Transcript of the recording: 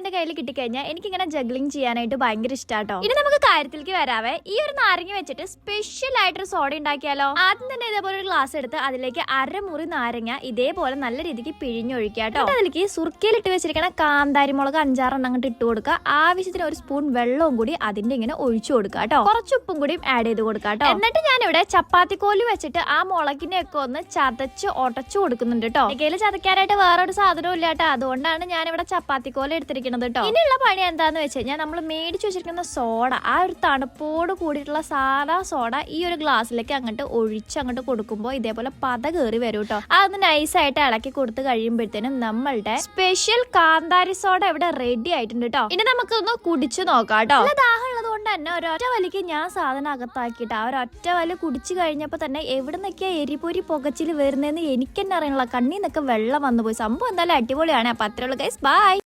എന്റെ കയ്യിൽ കിട്ടിക്കഴിഞ്ഞാൽ എനിക്കിങ്ങനെ ജഗ്ലിംഗ് ചെയ്യാനായിട്ട് ഭയങ്കര ഇഷ്ടാട്ടോ. ഇനി നമുക്ക് കാര്യത്തിലേക്ക് വരാവേ. ഈ ഒരു നാരങ്ങ വെച്ചിട്ട് സ്പെഷ്യൽ ആയിട്ട് ഒരു സോഡ ഉണ്ടാക്കിയാലോ? ആദ്യം തന്നെ ഇതേപോലെ ഒരു ഗ്ലാസ് എടുത്ത് അതിലേക്ക് അരമുറി നാരങ്ങ ഇതേപോലെ നല്ല രീതിക്ക് പിഴിഞ്ഞൊഴിക്കാട്ടോ. അതിലേക്ക് സുർക്കയിലിട്ട് വെച്ചിരിക്കണ കാന്താരി മുളക് അഞ്ചാറെണ്ണം അങ്ങോട്ട് ഇട്ട് കൊടുക്കുക. ആവശ്യത്തിന് ഒരു സ്പൂൺ വെള്ളവും കൂടി അതിന്റെ ഇങ്ങനെ ഒഴിച്ചു കൊടുക്കുക കേട്ടോ കുറച്ച് ഉപ്പും കൂടിയും ആഡ് ചെയ്ത് കൊടുക്കുക കേട്ടോ എന്നിട്ട് ഞാനിവിടെ ചപ്പാത്തി കോൽ വെച്ചിട്ട് ആ മുളകിനെ ഒക്കെ ഒന്ന് ചതച്ച് ഉടച്ചു കൊടുക്കുന്നുണ്ട് കേട്ടോ കയ്യിൽ ചതക്കാനായിട്ട് വേറൊരു സാധനവും ഇല്ല കേട്ടോ അതുകൊണ്ടാണ് ഞാൻ ഇവിടെ ചപ്പാത്തി കോല എടുത്തിരിക്കുന്നത് കേട്ടോ. ഇനിയുള്ള പണി എന്താന്ന് വെച്ച് കഴിഞ്ഞാൽ നമ്മൾ മേടിച്ചു വെച്ചിരിക്കുന്ന സോഡ ആ ഒരു തണുപ്പോട് കൂടിയിട്ടുള്ള സാധാ സോഡ ഈ ഒരു ഗ്ലാസ്സിലേക്ക് അങ്ങോട്ട് ഒഴിച്ച് അങ്ങോട്ട് കൊടുക്കുമ്പോൾ ഇതേപോലെ പത കയറി വരും കേട്ടോ അതൊന്ന് നൈസായിട്ട് ഇളക്കി കൊടുത്ത് കഴിയുമ്പോഴത്തേനും നമ്മളുടെ സ്പെഷ്യൽ കാന്താരി സോഡ ഇവിടെ റെഡി ആയിട്ടുണ്ട് കേട്ടോ ഇനി നമുക്കൊന്ന് കുടിച്ചു നോക്കാം കേട്ടോ നല്ല ദാഹമുള്ളത് കൊണ്ട് തന്നെ ഒരൊറ്റ വലിക്ക് ഞാൻ സാധനം അകത്താക്കിയിട്ട് ആ ഒരൊറ്റ വലി കുടിച്ചു കഴിഞ്ഞപ്പോൾ തന്നെ എവിടെ നിന്നൊക്കെയാ എരിപൊരി പുകച്ചിൽ വരുന്നതെന്ന് എനിക്ക് തന്നെ കണ്ണിൽ നിന്നൊക്കെ വെള്ളം വന്നു പോയി. സംഭവം എന്തായാലും അടിപൊളിയാണ്. അപ്പൊ അത്രയുള്ള ഗൈസ് ബൈ